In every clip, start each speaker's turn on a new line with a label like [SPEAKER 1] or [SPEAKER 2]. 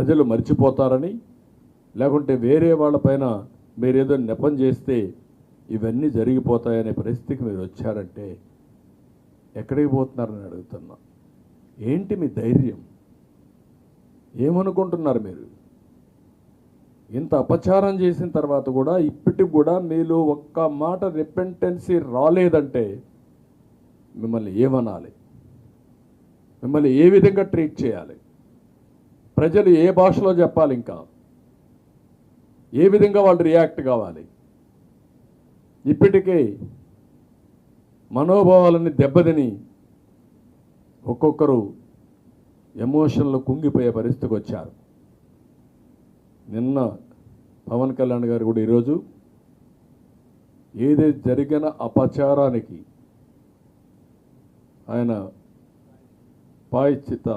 [SPEAKER 1] ప్రజలు మర్చిపోతారని లేకుంటే వేరే వాళ్ళపైన మీరేదో నెపం చేస్తే ఇవన్నీ జరిగిపోతాయనే పరిస్థితికి మీరు వచ్చారంటే ఎక్కడికి పోతున్నారని అడుగుతున్నా. ఏంటి మీ ధైర్యం? ఏమనుకుంటున్నారు మీరు? ఇంత అపచారం చేసిన తర్వాత కూడా ఇప్పటికి కూడా మీలో ఒక్క మాట రిపెంటెన్సీ రాలేదంటే మిమ్మల్ని ఏమనాలి? మిమ్మల్ని ఏ విధంగా ట్రీట్ చేయాలి? ప్రజలు ఏ భాషలో చెప్పాలి ఇంకా? ఏ విధంగా వాళ్ళు రియాక్ట్ కావాలి? ఇప్పటికే మనోభావాలని దెబ్బతిని ఒక్కొక్కరు ఎమోషన్లో కుంగిపోయే పరిస్థితికి వచ్చారు. నిన్న పవన్ కళ్యాణ్ గారు కూడా ఈరోజు ఏదైతే జరిగిన అపచారానికి ఆయన పాయిచిత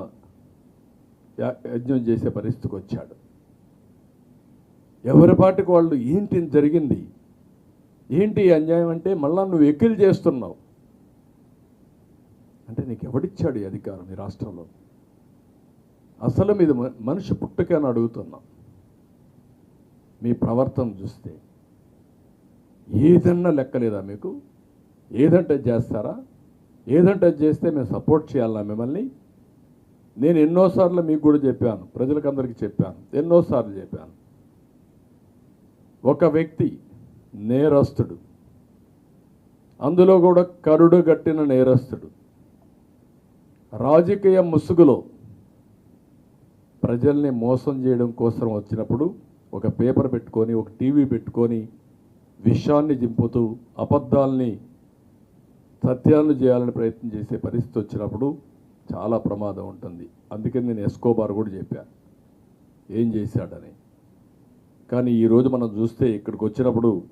[SPEAKER 1] యజ్ఞం చేసే పరిస్థితికి వచ్చాడు. ఎవరి పాటికి వాళ్ళు ఏంటి జరిగింది? ఏంటి అన్యాయం అంటే మళ్ళా నువ్వు ఎక్కిలు చేస్తున్నావు. అంటే నీకు ఎవడిచ్చాడు ఈ అధికారం ఈ రాష్ట్రంలో? అసలు మీది మ- మనిషి పుట్టుకని అడుగుతున్నాం. మీ ప్రవర్తన చూస్తే ఏదన్నా లెక్కలేదా మీకు? ఏదంటే అది చేస్తారా? ఏదంటే అది చేస్తే మేము సపోర్ట్ చేయాలా మిమ్మల్ని? నేను ఎన్నోసార్లు మీకు కూడా చెప్పాను ప్రజలకందరికీ చెప్పాను ఎన్నోసార్లు చెప్పాను. ఒక వ్యక్తి నేరస్తుడు అందులో కూడా కరుడు గట్టిన నేరస్తుడు. రాజకీయ ముసుగులో ప్రజల్ని మోసం చేయడం కోసం వచ్చినప్పుడు ఒక పేపర్ పెట్టుకొని ఒక టీవీ పెట్టుకొని విషయాన్ని దింపుతూ అబద్ధాల్ని సత్యాలను చేయాలని ప్రయత్నం చేసే పరిస్థితి వచ్చినప్పుడు చాలా ప్రమాదం ఉంటుంది. అందుకని నేను ఎస్కోబార్ కూడా చెప్పాను ఏం చేశాడని. కానీ ఈరోజు మనం చూస్తే ఇక్కడికి వచ్చినప్పుడు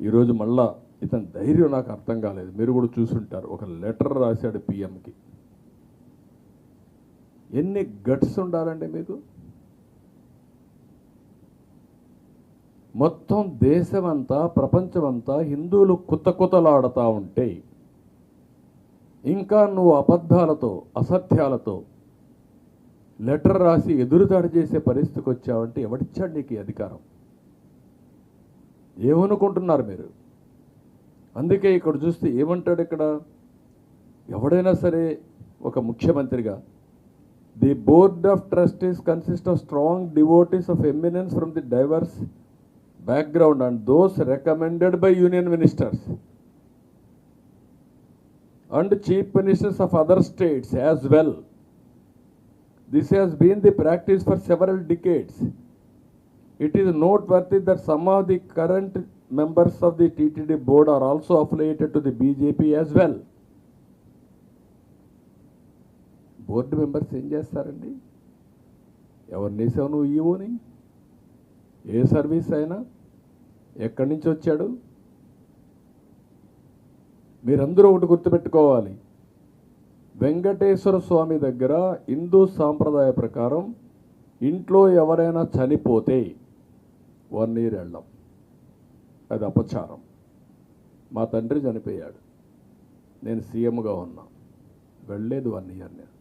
[SPEAKER 1] ఈరోజు మళ్ళా ఇతని ధైర్యం నాకు అర్థం కాలేదు. మీరు కూడా చూసుంటారు. ఒక లెటర్ రాశాడు పిఎంకి. ఎన్ని గట్స్ ఉండాలండి మీకు? మొత్తం దేశమంతా ప్రపంచమంతా హిందువులు కుత కుతలాడుతూ ఉంటే ఇంకా నువ్వు అబద్ధాలతో అసత్యాలతో లెటర్ రాసి ఎదురుదాడి చేసే పరిస్థితికి వచ్చావంటే ఎవడిచ్చాడు నీకు అధికారం? ఏమనుకుంటున్నారు మీరు? అందుకే ఇక్కడ చూస్తే ఏమంటాడు ఇక్కడ? ఎవడైనా సరే ఒక ముఖ్యమంత్రిగా the board of trustees consist of strong devotees of eminence from the diverse background and those recommended by union ministers. And chief ministers of other states as well. This has been the practice for several decades. It is noteworthy that some of the current members of the TTD board are also affiliated to the BJP as well. Board members ఏం చేస్తారండి ఎవరిని వేసావు నువ్వు ఈవోని ఏ service అయినా ఎక్కడి నుంచి వచ్చాడు మీరందరూ ఒకటి గుర్తుపెట్టుకోవాలి. వెంకటేశ్వర స్వామి దగ్గర హిందూ సాంప్రదాయ ప్రకారం ఇంట్లో ఎవరైనా చనిపోతే వన్ ఇయర్ వెళ్ళాం అది అపచారం. మా తండ్రి చనిపోయాడు. నేను సీఎంగా ఉన్నా. వెళ్ళలేదు వన్ ఇయర్ నేను.